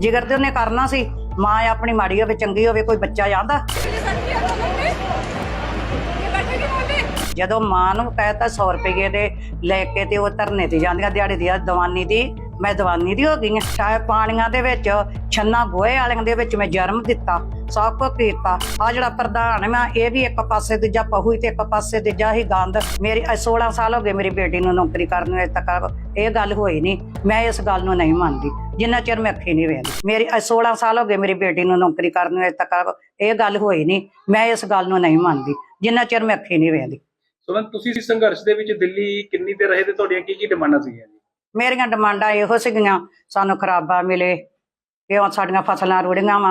ਜਿਗਰ ਤੇ ਉਹਨੇ ਕਰਨਾ ਸੀ ਮਾਂ ਆਪਣੀ ਮਾੜੀ ਹੋਵੇ ਚੰਗੀ ਹੋਵੇ ਕੋਈ ਬੱਚਾ ਜਾਂਦਾ। ਜਦੋਂ ਮਾਂ ਨੂੰ ਕਹਿਤਾ 100 ਰੁਪਏ ਦੇ ਲੈ ਕੇ ਤੇ ਉਹ ਧਰਨੇ ਤੇ ਜਾਂਦੀਆਂ ਦਿਹਾੜੀ ਦੀ ਦਵਾਨੀ ਦੀ ਮੈਂ ਦਵਾਨੀ ਦੀ ਹੋ ਗਈ ਆ। ਪਾਣੀਆਂ ਦੇ ਵਿੱਚ ਛੰਨਾ ਗੋਹੇ ਵਾਲਿਆਂ ਦੇ ਵਿੱਚ ਮੈਂ ਜਨਮ ਦਿੱਤਾ। ਸਭ ਕੁਝ ਕੀਤਾ ਆ ਜਿਹੜਾ ਪ੍ਰਧਾਨ ਮੈਂ ਇਹ ਵੀ ਇੱਕ ਪਾਸੇ ਦੂਜਾ ਪਹੂ ਤੇ ਇੱਕ ਪਾਸੇ ਦੂਜਾ ਹੀ ਗੰਦ। ਮੇਰੀ ਅੱਜ 16 ਸਾਲ ਹੋ ਗਏ ਮੇਰੀ ਬੇਟੀ ਨੂੰ ਨੌਕਰੀ ਕਰਨ ਨੂੰ ਅਜੇ ਤੱਕ ਇਹ ਗੱਲ ਹੋਈ ਨਹੀਂ। ਮੈਂ ਇਸ ਗੱਲ ਨੂੰ ਨਹੀਂ ਮੰਨਦੀ। ਜਿੰਨਾ ਚਿਰ ਮੈਂ ਅੱਖੀ ਨਹੀਂ ਵੇਖਦੀ। ਮੇਰੀ ਅੱਜ 16 ਸਾਲ ਹੋ ਗਏ ਮੇਰੀ ਬੇਟੀ ਨੂੰ ਨੌਕਰੀ ਕਰਨ ਨੂੰ ਅਜੇ ਤੱਕ ਇਹ ਗੱਲ ਹੋਈ ਨਹੀਂ। ਮੈਂ ਇਸ ਗੱਲ ਨੂੰ ਨਹੀਂ ਮੰਨਦੀ। ਜਿੰਨਾ ਚਿਰ ਮੈਂ ਅੱਖੀ ਨਹੀਂ ਵੇਖਦੀ। ਸੁਮਨ ਤੁਸੀਂ ਇਸ ਸੰਘਰਸ਼ ਦੇ ਵਿੱਚ ਦਿੱਲੀ ਕਿੰਨੀ ਦੇਰ ਰਹੇ ਤੇ ਤੁਹਾਡੀਆਂ ਕੀ ਕੀ ਡਿਮਾਂਡਾਂ ਸੀਗੀਆਂ ਮੇਰੀਆਂ ਡਿਮਾਂਡਾਂ ਇਹੋ ਸੀਗੀਆਂ। ਸਾਨੂੰ ਖਰਾਬਾ ਮਿਲੇ ਕਿਉਂ ਸਾਡੀਆਂ ਫਸਲਾਂ ਰੁੜੀਆਂ ਵਾ।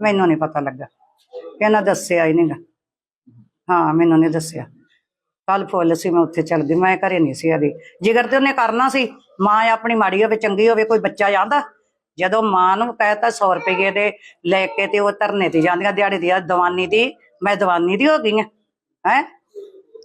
ਮੈਨੂੰ ਨਹੀਂ ਪਤਾ ਲੱਗਾ। ਇਹਨਾਂ ਦੱਸਿਆ ਹੀ ਨਹੀਂਗਾ ਹਾਂ, ਮੈਨੂੰ ਨਹੀਂ ਦੱਸਿਆ। ਕੱਲ ਫੁੱਲ ਸੀ, ਮੈਂ ਉੱਥੇ ਚੱਲ ਗਈ ਮੈਂ ਘਰੇ ਨਹੀਂ ਸੀ ਆਦੀ ਜਿਗਰ ਤੇ ਉਹਨੇ ਕਰਨਾ ਸੀ, ਮਾਂ ਆਪਣੀ ਮਾੜੀ ਹੋਵੇ, ਚੰਗੀ ਹੋਵੇ, ਕੋਈ ਬੱਚਾ ਜਾਂਦਾ, ਜਦੋਂ ਮਾਂ ਨੂੰ ਕਹਿਤਾ 100 ਰੁਪਏ ਦੇ ਲੈ ਕੇ ਤੇ ਉਹ ਧਰਨੇ ਤੇ ਜਾਂਦੀਆਂ, ਦਿਹਾੜੀ ਦੀ ਆ ਦਵਾਨੀ ਦੀ, ਮੈਂ ਦਵਾਨੀ ਦੀ ਹੋ ਗਈ ਆ, ਹੈ?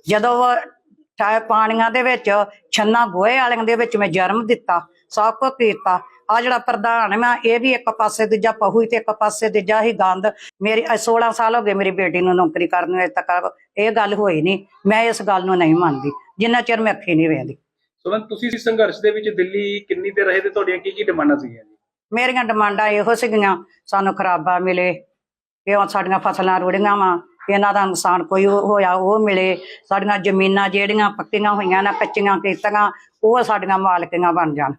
ਜਦੋਂ ਉਹ ਪਾਣੀਆਂ ਦੇ ਵਿੱਚ, ਛੰਨਾ ਗੋਹੇ ਵਾਲਿਆਂ ਦੇ ਵਿੱਚ ਮੈਂ ਜਨਮ ਦਿੱਤਾ, ਸਭ ਕੁਝ ਕੀਤਾ ਆ ਜਿਹੜਾ ਪ੍ਰਧਾਨ ਮੈਂ ਇਹ ਵੀ ਇੱਕ ਪਾਸੇ ਦੂਜਾ ਪਹੂ ਤੇ ਇੱਕ ਪਾਸੇ ਦੂਜਾ ਹੀ ਗੰਦ। ਮੇਰੀ ਅੱਜ 16 ਸਾਲ ਹੋ ਗਏ ਮੇਰੀ ਬੇਟੀ ਨੂੰ ਨੌਕਰੀ ਕਰਨ ਨੂੰ ਅਜੇ ਤੱਕ ਇਹ ਗੱਲ ਹੋਈ ਨਹੀਂ। ਮੈਂ ਇਸ ਗੱਲ ਨੂੰ ਨਹੀਂ ਮੰਨਦੀ ਜਿੰਨਾ ਚਿਰ ਮੈਂ ਅੱਖੀ ਨਹੀਂ ਵੇਖਦੀ। ਸੁਮਨ ਤੁਸੀਂ ਇਸ ਸੰਘਰਸ਼ ਦੇ ਵਿੱਚ ਦਿੱਲੀ ਕਿੰਨੀ ਦੇਰ ਰਹੇ ਤੇ ਤੁਹਾਡੀਆਂ ਕੀ ਕੀ ਡਿਮਾਂਡਾਂ ਸੀਗੀਆਂ ਜੀ? ਮੇਰੀਆਂ ਡਿਮਾਂਡਾਂ ਇਹੋ ਸੀਗੀਆਂ ਸਾਨੂੰ ਖਰਾਬਾ ਮਿਲੇ ਕਿਉਂ ਸਾਡੀਆਂ ਫਸਲਾਂ ਰੁੜੀਆਂ ਵਾ ਇਹਨਾਂ ਦਾ ਨੁਕਸਾਨ ਕੋਈ ਹੋਇਆ ਉਹ ਮਿਲੇ। ਸਾਡੀਆਂ ਜ਼ਮੀਨਾਂ ਜਿਹੜੀਆਂ ਪੱਕੀਆਂ ਹੋਈਆਂ ਨਾ ਕੱਚੀਆਂ ਕੀਤੀਆਂ ਉਹ ਸਾਡੀਆਂ ਮਾਲਕੀਆਂ ਬਣ ਜਾਣ।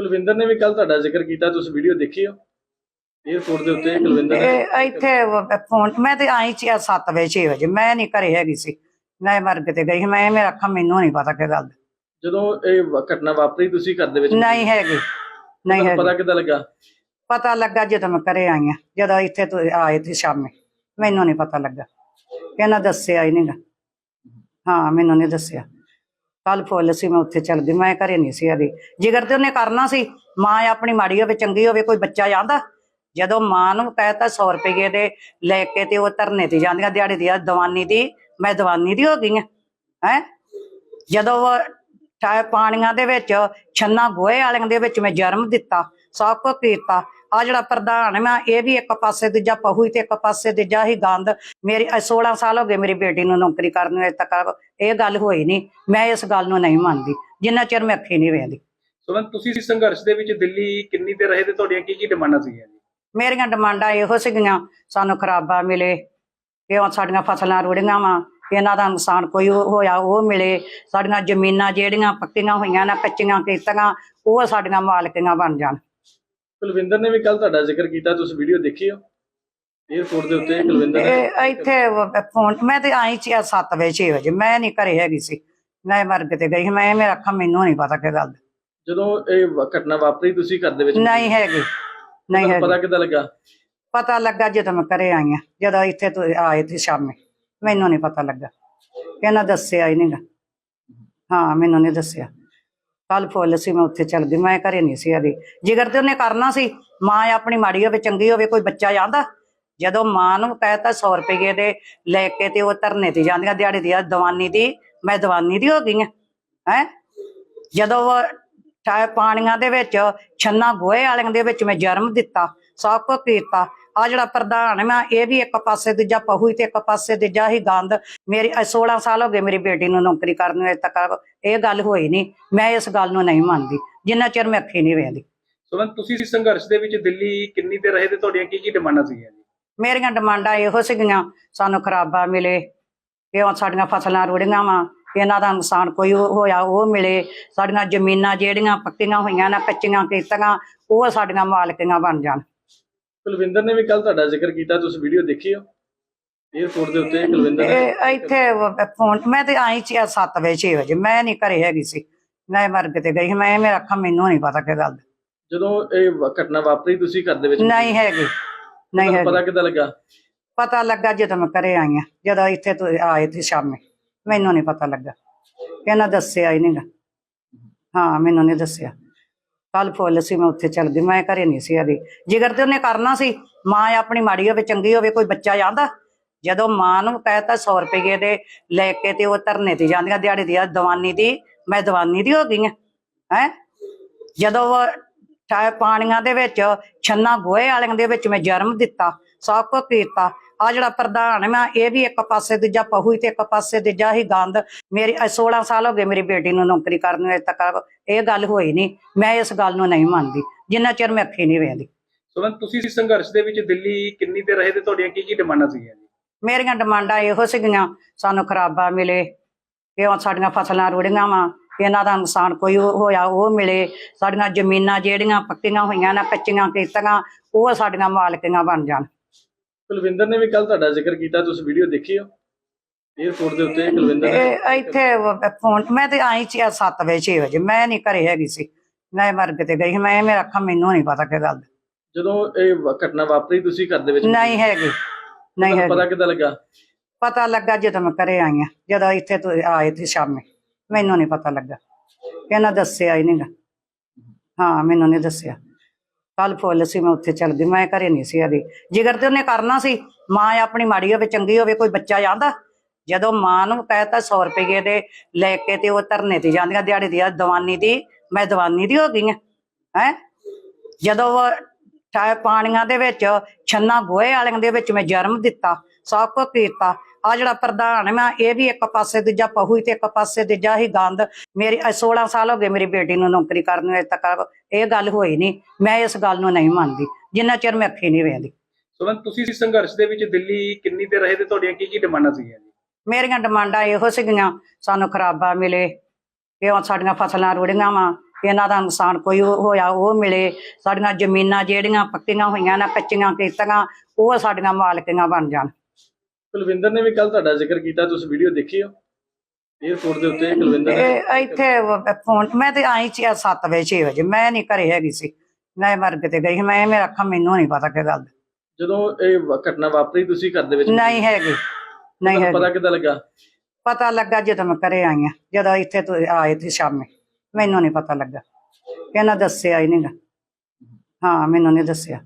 ਕੁਲਵਿੰਦਰ ਨੇ ਵੀ ਕੱਲ ਤੁਹਾਡਾ ਜ਼ਿਕਰ ਕੀਤਾ ਤੁਸੀਂ ਵੀਡੀਓ ਦੇਖੀ ਹੋ 에어ਪੋਰਟ ਦੇ ਉੱਤੇ ਕੁਲਵਿੰਦਰ ਨੇ ਇਹ ਇੱਥੇ ਫੋਨ ਮੈਂ ਤੇ ਆਈ ਸੀ 7 ਵਜੇ 6 ਵਜੇ ਮੈਂ ਨਹੀਂ ਘਰੇ ਹੈਗੀ ਸੀ। ਮੈਂ ਮਰਗ ਤੇ ਗਈ। ਮੈਂ ਮੇਰਾ ਅੱਖਾਂ ਮੈਨੂੰ ਨਹੀਂ ਪਤਾ ਕੀ ਗੱਲ ਜਦੋਂ ਇਹ ਵ- ਘਟਨਾ ਵਾਪਰੀ ਤੁਸੀਂ ਘਰ ਦੇ ਵਿੱਚ ਨਹੀਂ ਹੈਗੀ ਨਹੀਂ ਤੁਹਾਨੂੰ ਪਤਾ ਹੈਗੀ ਕਿੱਦਾਂ ਲੱਗਾ? ਪਤਾ ਲੱਗਾ ਜਦੋਂ ਮੈਂ ਘਰੇ ਆਈ ਆ ਜਦੋਂ ਇੱਥੇ ਤੋਂ ਆਏ ਤੇ ਸ਼ਾਮੇ ਮੈਨੂੰ ਨਹੀਂ ਪਤਾ ਲੱਗਾ। ਇਹਨਾਂ ਦੱਸਿਆ ਹੀ ਨਹੀਂਗਾ ਹਾਂ ਮੈਨੂੰ ਨਹੀਂ ਦੱਸਿਆ। ਕੱਲ ਫੁੱਲ ਸੀ, ਮੈਂ ਉੱਥੇ ਚੱਲ ਮੈਂ ਘਰੇ ਨਹੀਂ ਸੀ ਆਦੀ ਜਿਗਰ ਤੇ ਉਹਨੇ ਕਰਨਾ ਸੀ, ਮਾਂ ਆਪਣੀ ਮਾੜੀ ਹੋਵੇ, ਚੰਗੀ ਹੋਵੇ, ਕੋਈ ਬੱਚਾ ਜਾਂਦਾ, ਜਦੋਂ ਮਾਂ ਨੂੰ ਕਹਿਤਾ 100 ਰੁਪਏ ਦੇ ਲੈ ਕੇ ਤੇ ਉਹ ਧਰਨੇ ਤੇ ਜਾਂਦੀਆਂ, ਦਿਹਾੜੀ ਦੀ ਆ, ਦਵਾਨੀ ਦੀ, ਮੈਂ ਦਵਾਨੀ ਦੀ ਹੋ ਗਈ ਹਾਂ ਹੈ? ਜਦੋਂ ਚਾਹੇ ਪਾਣੀਆਂ ਦੇ ਵਿੱਚ, ਛੰਨਾ ਗੋਹੇ ਵਾਲਿਆਂ ਦੇ ਵਿੱਚ ਮੈਂ ਜਨਮ ਦਿੱਤਾ, ਸਭ ਕੁਝ ਕੀਤਾ ਆ ਜਿਹੜਾ ਪ੍ਰਧਾਨ ਮੈਂ ਇਹ ਵੀ ਇੱਕ ਪਾਸੇ ਦੂਜਾ ਪਹੂ ਤੇ ਇੱਕ ਪਾਸੇ ਦੂਜਾ ਹੀ ਗੰਦ। ਮੇਰੀ ਅੱਜ 16 ਸਾਲ ਹੋ ਗਏ ਮੇਰੀ ਬੇਟੀ ਨੂੰ ਨੌਕਰੀ ਕਰਨ ਨੂੰ ਅਜੇ ਤੱਕ ਇਹ ਗੱਲ ਹੋਈ ਨਹੀਂ। ਮੈਂ ਇਸ ਗੱਲ ਨੂੰ ਨਹੀਂ ਮੰਨਦੀ ਜਿੰਨਾ ਚਿਰ ਮੈਂ ਅੱਖੀ ਨਹੀਂ ਵੇਖਦੀ ਸੁਮਨ ਤੁਸੀਂ ਇਸ ਸੰਘਰਸ਼ ਦੇ ਵਿੱਚ ਦਿੱਲੀ ਕਿੰਨੀ ਦੇਰ ਰਹੇ ਤੇ ਤੁਹਾਡੀਆਂ ਕੀ ਕੀ ਡਿਮਾਂਡਾਂ ਸੀਗੀਆਂ ਜੀ? ਮੇਰੀਆਂ ਡਿਮਾਂਡਾਂ ਇਹੋ ਸੀਗੀਆਂ ਸਾਨੂੰ ਖਰਾਬਾ ਮਿਲੇ ਕਿਉਂ ਸਾਡੀਆਂ ਫਸਲਾਂ ਰੁੜੀਆਂ ਵਾ ਇਹਨਾਂ ਦਾ ਨੁਕਸਾਨ ਕੋਈ ਹੋਇਆ ਉਹ ਮਿਲੇ। ਸਾਡੀਆਂ ਜ਼ਮੀਨਾਂ ਜਿਹੜੀਆਂ ਪੱਕੀਆਂ ਹੋਈਆਂ ਨਾ ਕੱਚੀਆਂ ਕੀਤੀਆਂ ਉਹ ਸਾਡੀਆਂ ਮਾਲਕੀਆਂ ਬਣ ਜਾਣ। ਕੁਲਵਿੰਦਰ ਨੇ ਵੀ ਕੱਲ ਤੁਹਾਡਾ ਜ਼ਿਕਰ ਕੀਤਾ ਤੁਸੀਂ ਵੀਡੀਓ ਦੇਖੀ ਹੋ 에어ਪੋਰਟ ਦੇ ਉੱਤੇ ਕੁਲਵਿੰਦਰ ਨੇ? ਇਹ ਇੱਥੇ ਫੋਨ ਮੈਂ ਤੇ ਆਈ ਸੀ 7 ਵਜੇ 6 ਵਜੇ ਮੈਂ ਨਹੀਂ ਘਰੇ ਹੈਗੀ ਸੀ। ਮੈਂ ਮਰਗ ਤੇ ਗਈ ਸੀ। ਮੈਂ ਮੇਰਾ ਅੱਖਾਂ ਮੈਨੂੰ ਨਹੀਂ ਪਤਾ ਕੀ ਗੱਲ। ਜਦੋਂ ਇਹ ਵ- ਘਟਨਾ ਵਾਪਰੀ ਤੁਸੀਂ ਘਰ ਦੇ ਵਿੱਚ? ਨਹੀਂ ਹੈਗੀ ਨਹੀਂ ਤੁਹਾਨੂੰ ਪਤਾ ਹੈਗੀ। ਕਿੱਦਾਂ ਲੱਗਾ? ਪਤਾ ਲੱਗਾ ਜਦੋਂ ਮੈਂ ਘਰੇ ਆਈ ਆ ਜਦੋਂ ਇੱਥੇ ਤੋਂ ਆਏ ਤੇ ਸ਼ਾਮੇ ਮੈਨੂੰ ਨਹੀਂ ਪਤਾ ਲੱਗਾ। ਇਹਨਾਂ ਦੱਸਿਆ ਹੀ ਨਹੀਂਗਾ ਹਾਂ ਮੈਨੂੰ ਨਹੀਂ ਦੱਸਿਆ। ਕੱਲ ਫੁੱਲ ਸੀ, ਮੈਂ ਉੱਥੇ ਚੱਲ ਗਈ, ਮੈਂ ਘਰੇ ਨਹੀਂ ਸੀ ਆਦੀ ਜਿਗਰ ਤੇ ਉਹਨੇ ਕਰਨਾ ਸੀ, ਮਾਂ ਆਪਣੀ ਮਾੜੀ ਹੋਵੇ, ਚੰਗੀ ਹੋਵੇ, ਕੋਈ ਬੱਚਾ ਜਾਂਦਾ ਜਦੋਂ ਮਾਂ ਨੂੰ ਕਹਿਤਾ 100 ਰੁਪਏ ਦੇ ਲੈ ਕੇ ਤੇ ਉਹ ਧਰਨੇ ਤੇ ਜਾਂਦੀਆਂ, ਦਿਹਾੜੀ ਦੀ ਆ ਦਵਾਨੀ ਦੀ, ਮੈਂ ਦਵਾਨੀ ਦੀ ਹੋ ਗਈ ਆ, ਹੈ? ਜਦੋਂ ਪਾਣੀਆਂ ਦੇ ਵਿੱਚ, ਛੰਨਾ ਗੋਹੇ ਵਾਲਿਆਂ ਦੇ ਵਿੱਚ ਮੈਂ ਜਨਮ ਦਿੱਤਾ, ਸਭ ਕੁਝ ਕੀਤਾ ਆ ਜਿਹੜਾ ਪ੍ਰਧਾਨ ਮੈਂ ਇਹ ਵੀ ਇੱਕ ਪਾਸੇ ਦੂਜਾ ਪਹੂ ਤੇ ਇੱਕ ਪਾਸੇ ਦੂਜਾ ਹੀ ਗੰਦ। ਮੇਰੀ ਅੱਜ 16 ਸਾਲ ਹੋ ਗਏ ਮੇਰੀ ਬੇਟੀ ਨੂੰ ਨੌਕਰੀ ਕਰਨ ਨੂੰ ਅਜੇ ਤੱਕ ਇਹ ਗੱਲ ਹੋਈ ਨਹੀਂ। ਮੈਂ ਇਸ ਗੱਲ ਨੂੰ ਨਹੀਂ ਮੰਨਦੀ ਜਿੰਨਾ ਚਿਰ ਮੈਂ ਅੱਖੀ ਨਹੀਂ ਵੇਖਦੀ। ਸੁਮਨ ਤੁਸੀਂ ਸੰਘਰਸ਼ ਦੇ ਵਿੱਚ ਦਿੱਲੀ ਕਿੰਨੀ ਦੇਰ ਰਹੇ ਤੇ ਤੁਹਾਡੀਆਂ ਕੀ ਕੀ ਡਿਮਾਂਡਾਂ ਸੀਗੀਆਂ ਜੀ? ਮੇਰੀਆਂ ਡਿਮਾਂਡਾਂ ਇਹੋ ਸੀਗੀਆਂ ਸਾਨੂੰ ਖਰਾਬਾ ਮਿਲੇ ਕਿਉਂ ਸਾਡੀਆਂ ਫਸਲਾਂ ਰੁੜੀਆਂ ਵਾ ਇਹਨਾਂ ਦਾ ਨੁਕਸਾਨ ਕੋਈ ਹੋਇਆ ਉਹ ਮਿਲੇ। ਸਾਡੀਆਂ ਜ਼ਮੀਨਾਂ ਜਿਹੜੀਆਂ ਪੱਕੀਆਂ ਹੋਈਆਂ ਨਾ ਕੱਚੀਆਂ ਕੀਤੀਆਂ ਉਹ ਸਾਡੀਆਂ ਮਾਲਕੀਆਂ ਬਣ ਜਾਣ। ਕੁਲਵਿੰਦਰ ਨੇ ਵੀ ਕੱਲ ਤੁਹਾਡਾ ਜ਼ਿਕਰ ਕੀਤਾ ਤੁਸੀਂ ਵੀਡੀਓ ਦੇਖੀ ਹੋ 에어ਪੋਰਟ ਦੇ ਉੱਤੇ ਕੁਲਵਿੰਦਰ ਨੇ ਇਹ ਇੱਥੇ ਫੋਨ ਮੈਂ ਤੇ ਆਈ ਸੀ 7 ਵਜੇ 6 ਵਜੇ ਮੈਂ ਨਹੀਂ ਘਰੇ ਹੈਗੀ ਸੀ। ਮੈਂ ਮਰਗ ਤੇ ਗਈ। ਮੈਂ ਮੇਰਾ ਅੱਖਾਂ ਮੈਨੂੰ ਨਹੀਂ ਪਤਾ ਕੀ ਗੱਲ ਜਦੋਂ ਇਹ ਘਟਨਾ ਵਾਪਰੀ ਤੁਸੀਂ ਘਰ ਦੇ ਵਿੱਚ ਨਹੀਂ ਹੈਗੀ ਨਹੀਂ ਤੁਹਾਨੂੰ ਪਤਾ ਹੈਗੀ ਕਿੱਦਾਂ ਲੱਗਾ? ਪਤਾ ਲੱਗਾ ਜਦੋਂ ਮੈਂ ਘਰੇ ਆਈ ਆ ਜਦੋਂ ਇੱਥੇ ਤੋਂ ਆਏ ਤੇ ਸ਼ਾਮੇ ਮੈਨੂੰ ਨਹੀਂ ਪਤਾ ਲੱਗਾ। ਇਹਨਾਂ ਦੱਸਿਆ ਹੀ ਨਹੀਂਗਾ ਹਾਂ ਮੈਨੂੰ ਨਹੀਂ ਦੱਸਿਆ। ਕੱਲ ਫੁੱਲ ਸੀ, ਮੈਂ ਉੱਥੇ ਚਲ ਗਈ, ਮੈਂ ਘਰੇ ਨਹੀਂ ਸੀ ਆਦੀ ਜਿਗਰ ਤੇ ਉਹਨੇ ਕਰਨਾ ਸੀ, ਮਾਂ ਆਪਣੀ ਮਾੜੀ ਹੋਵੇ, ਚੰਗੀ ਹੋਵੇ, ਕੋਈ ਬੱਚਾ ਜਾਂਦਾ, ਜਦੋਂ ਮਾਂ ਨੂੰ ਕਹਿਤਾ 100 ਰੁਪਏ ਦੇ ਲੈ ਕੇ ਤੇ ਉਹ ਧਰਨੇ ਤੇ ਜਾਂਦੀਆਂ, ਦਿਹਾੜੀ ਦੀ, ਦਵਾਨੀ ਦੀ, ਮੈਂ ਦਵਾਨੀ ਦੀ ਹੋ ਗਈ ਹਾਂ ਹੈ? ਜਦੋਂ ਪਾਣੀਆਂ ਦੇ ਵਿੱਚ, ਛੰਨਾ ਗੋਹੇ ਵਾਲਿਆਂ ਦੇ ਵਿੱਚ ਮੈਂ ਜਨਮ ਦਿੱਤਾ, ਸਭ ਕੁਝ ਕੀਤਾ ਆ ਜਿਹੜਾ ਪ੍ਰਧਾਨ ਮੈਂ ਇਹ ਵੀ ਇੱਕ ਪਾਸੇ ਦੂਜਾ ਪਹੂ ਤੇ ਇੱਕ ਪਾਸੇ ਦੂਜਾ ਹੀ ਗੰਦ। ਮੇਰੀ ਅ 16 ਸਾਲ ਹੋ ਗਏ ਮੇਰੀ ਬੇਟੀ ਨੂੰ ਨੌਕਰੀ ਕਰਨ ਨੂੰ ਅਜੇ ਤੱਕ ਇਹ ਗੱਲ ਹੋਈ ਨਹੀਂ। ਮੈਂ ਇਸ ਗੱਲ ਨੂੰ ਨਹੀਂ ਮੰਨਦੀ ਜਿੰਨਾ ਚਿਰ ਮੈਂ ਅੱਖੀ ਨਹੀਂ ਵੇਖਦੀ। ਸੁਮਨ ਤੁਸੀਂ ਇਸ ਸੰਘਰਸ਼ ਦੇ ਵਿੱਚ ਦਿੱਲੀ ਕਿੰਨੀ ਦੇਰ ਰਹੇ ਤੇ ਤੁਹਾਡੀਆਂ ਕੀ ਕੀ ਡਿਮਾਂਡਾਂ ਸੀਗੀਆਂ ਜੀ? ਮੇਰੀਆਂ ਡਿਮਾਂਡਾਂ ਇਹੋ ਸੀਗੀਆਂ ਸਾਨੂੰ ਖਰਾਬਾ ਮਿਲੇ ਕਿਉਂ ਸਾਡੀਆਂ ਫਸਲਾਂ ਰੁੜੀਆਂ ਵਾ ਇਹਨਾਂ ਦਾ ਨੁਕਸਾਨ ਕੋਈ ਹੋ- ਹੋਇਆ ਉਹ ਮਿਲੇ ਸਾਡੀਆਂ ਜ਼ਮੀਨਾਂ ਜਿਹੜੀਆਂ ਪੱਕੀਆਂ ਹੋਈਆਂ ਨਾ ਕੱਚੀਆਂ ਕੀਤੀਆਂ ਉਹ ਸਾਡੀਆਂ ਮਾਲਕੀਆਂ ਬਣ ਜਾਣ। ਕੁਲਵਿੰਦਰ ਨੇ ਵੀ ਕੱਲ ਤੁਹਾਡਾ ਜ਼ਿਕਰ ਕੀਤਾ ਤੁਸੀਂ ਵੀਡੀਓ ਦੇਖੀ ਹੋ 에어ਪੋਰਟ ਦੇ ਉੱਤੇ ਕੁਲਵਿੰਦਰ ਨੇ? ਇਹ ਇੱਥੇ ਫੋਨ ਮੈਂ ਤੇ ਆਈ ਸੀ 7 ਵਜੇ 6 ਵਜੇ ਮੈਂ ਨਹੀਂ ਘਰੇ ਹੈਗੀ ਸੀ। ਮੈਂ ਮਰਗ ਤੇ ਗਈ ਸੀ। ਮੈਂ ਮੇਰਾ ਅੱਖਾਂ ਮੈਨੂੰ ਨਹੀਂ ਪਤਾ ਕੀ ਗੱਲ ਦਾ। ਜਦੋਂ ਇਹ ਵ- ਘਟਨਾ ਵਾਪਰੀ ਤੁਸੀਂ ਘਰ ਦੇ ਵਿੱਚ ਨਹੀਂ ਹੈਗੀ ਨਹੀਂ ਤੁਹਾਨੂੰ ਪਤਾ ਹੈਗੀ ਕਿੱਦਾਂ ਲੱਗਾ? ਪਤਾ ਲੱਗਾ ਜਦੋਂ ਮੈਂ ਘਰੇ ਆਈ ਆ ਜਦੋਂ ਇੱਥੇ ਤੋਂ ਆਏ ਤੇ ਸ਼ਾਮੇ ਮੈਨੂੰ ਨਹੀਂ ਪਤਾ ਲੱਗਾ। ਇਹਨਾਂ ਦੱਸਿਆ ਹੀ ਨਹੀਂਗਾ ਹਾਂ ਮੈਨੂੰ ਨਹੀਂ ਦੱਸਿਆ। ਕੱਲ ਫੁੱਲ ਸੀ, ਮੈਂ ਉੱਥੇ ਚਲ ਗਈ ਮੈਂ ਘਰੇ ਨਹੀਂ ਸੀ ਆਦੀ ਜਿਗਰ ਤੇ ਉਹਨੇ ਕਰਨਾ ਸੀ, ਮਾਂ ਆਪਣੀ ਮਾੜੀ ਹੋਵੇ, ਚੰਗੀ ਹੋਵੇ, ਕੋਈ ਬੱਚਾ ਜਾਂਦਾ। ਜਦੋਂ ਮਾਂ ਨੂੰ ਕਹਿਤਾ 100 ਰੁਪਏ ਦੇ ਲੈ ਕੇ ਤੇ ਉਹ ਧਰਨੇ ਤੇ ਜਾਂਦੀਆਂ, ਦਿਹਾੜੀ ਦੀ ਆ ਦੀ, ਮੈਂ ਦਵਾਨੀ ਦੀ ਹੋ ਗਈ ਹਾਂ ਹੈ। ਜਦੋਂ ਉਹ ਪਾਣੀਆਂ ਦੇ ਵਿੱਚ, ਛੰਨਾ ਗੋਹੇ ਵਾਲਿਆਂ ਦੇ ਵਿੱਚ ਮੈਂ ਜਨਮ ਦਿੱਤਾ, ਸਭ ਕੁਝ ਕੀਤਾ ਆ ਜਿਹੜਾ ਪ੍ਰਧਾਨ ਮੈਂ ਇਹ ਵੀ ਇੱਕ ਪਾਸੇ ਦੂਜਾ ਪਹੂ ਤੇ ਇੱਕ ਪਾਸੇ ਦੂਜਾ ਹੀ ਗੰਦ। ਮੇਰੀ ਅ 16 ਸਾਲ ਹੋ ਗਏ ਮੇਰੀ ਬੇਟੀ ਨੂੰ ਨੌਕਰੀ ਕਰਨ ਨੂੰ ਅਜੇ ਤੱਕ ਇਹ ਗੱਲ ਹੋਈ ਨਹੀਂ। ਮੈਂ ਇਸ ਗੱਲ ਨੂੰ ਨਹੀਂ ਮੰਨਦੀ ਜਿੰਨਾ ਚਿਰ ਮੈਂ ਅੱਖੀ ਨਹੀਂ ਵੇਖਦੀ। ਸੁਮਨ ਤੁਸੀਂ ਇਸ ਸੰਘਰਸ਼ ਦੇ ਵਿੱਚ ਦਿੱਲੀ ਕਿੰਨੀ ਦੇਰ ਰਹੇ ਤੇ ਤੁਹਾਡੀਆਂ ਕੀ ਕੀ ਡਿਮਾਂਡਾਂ ਸੀਗੀਆਂ ਜੀ? ਮੇਰੀਆਂ ਡਿਮਾਂਡਾਂ ਇਹੋ ਸੀਗੀਆਂ ਸਾਨੂੰ ਖਰਾਬਾ ਮਿਲੇ ਕਿਉਂ ਸਾਡੀਆਂ ਫਸਲਾਂ ਰੁੜੀਆਂ ਵਾ ਇਹਨਾਂ ਦਾ ਨੁਕਸਾਨ ਕੋਈ ਹੋ- ਹੋਇਆ ਉਹ ਮਿਲੇ। ਸਾਡੀਆਂ ਜ਼ਮੀਨਾਂ ਜਿਹੜੀਆਂ ਪੱਕੀਆਂ ਹੋਈਆਂ ਨਾ ਕੱਚੀਆਂ ਕੀਤੀਆਂ ਉਹ ਸਾਡੀਆਂ ਮਾਲਕੀਆਂ ਬਣ ਜਾਣ। ਕੁਲਵਿੰਦਰ ਨੇ ਵੀ ਕੱਲ ਤੁਹਾਡਾ ਜ਼ਿਕਰ ਕੀਤਾ ਤੁਸੀਂ ਵੀਡੀਓ ਦੇਖੀ ਹੋ 에어ਪੋਰਟ ਦੇ ਉੱਤੇ ਕੁਲਵਿੰਦਰ ਨੇ ਇਹ ਇੱਥੇ ਫੋਨ ਮੈਂ ਤੇ ਆਈ ਸੀ 7 ਵਜੇ 6 ਵਜੇ। ਮੈਂ ਨਹੀਂ ਘਰੇ ਹੈਗੀ ਸੀ। ਮੈਂ ਮਰਗ ਤੇ ਗਈ। ਮੈਂ ਮੇਰਾ ਅੱਖਾਂ ਮੈਨੂੰ ਨਹੀਂ ਪਤਾ ਕੀ ਗੱਲ। ਜਦੋਂ ਇਹ ਵ- ਘਟਨਾ ਵਾਪਰੀ ਤੁਸੀਂ ਘਰ ਦੇ ਵਿੱਚ? ਨਹੀਂ ਹੈਗੀ। ਨਹੀਂ ਤੁਹਾਨੂੰ ਪਤਾ ਹੈਗੀ ਕਿੱਦਾਂ ਲੱਗਾ? ਪਤਾ ਲੱਗਾ ਜਦੋਂ ਮੈਂ ਘਰੇ ਆਈ ਆ ਜਦੋਂ ਇੱਥੇ ਤੋਂ ਆਏ ਤੇ ਸ਼ਾਮੇ ਮੈਨੂੰ ਨਹੀਂ ਪਤਾ ਲੱਗਾ। ਇਹਨਾਂ ਦੱਸਿਆ ਹੀ ਨਹੀਂਗਾ ਹਾਂ ਮੈਨੂੰ ਨਹੀਂ ਦੱਸਿਆ।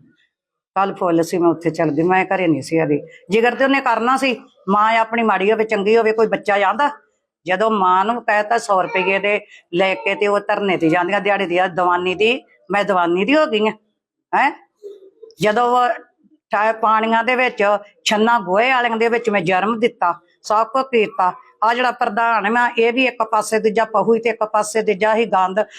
ਕੱਲ ਫੁੱਲ ਸੀ, ਮੈਂ ਉੱਥੇ ਚਲ ਗਈ ਮੈਂ ਘਰੇ ਨਹੀਂ ਸੀ ਆਦੀ ਜਿਗਰ ਤੇ ਉਹਨੇ ਕਰਨਾ ਸੀ, ਮਾਂ ਆਪਣੀ ਮਾੜੀ ਹੋਵੇ, ਚੰਗੀ ਹੋਵੇ, ਕੋਈ ਬੱਚਾ ਜਾਂਦਾ, ਜਦੋਂ ਮਾਂ ਨੂੰ ਕਹਿਤਾ 100 ਰੁਪਏ ਦੇ ਲੈ ਕੇ ਤੇ ਉਹ ਧਰਨੇ ਤੇ ਜਾਂਦੀਆਂ, ਦਿਹਾੜੀ ਦੀ ਆ ਦੀ, ਮੈਂ ਦੀਵਾਨੀ ਦੀ ਹੋ ਗਈ ਹਾਂ, ਹੈ? ਜਦੋਂ ਉਹ ਠਾ- ਪਾਣੀਆਂ ਦੇ ਵਿੱਚ, ਛੰਨਾ ਗੋਹੇ ਵਾਲਿਆਂ ਦੇ ਵਿੱਚ ਮੈਂ ਜਨਮ ਦਿੱਤਾ, ਸਭ ਕੁਝ ਕੀਤਾ। ਆ ਜਿਹੜਾ ਪ੍ਰਧਾਨ ਮੈਂ, ਇਹ ਵੀ ਇੱਕ ਪਾਸੇ ਦੂਜਾ ਪਹੂ ਤੇ ਇੱਕ ਪਾਸੇ ਦੂਜਾ ਹੀ ਗੰਦ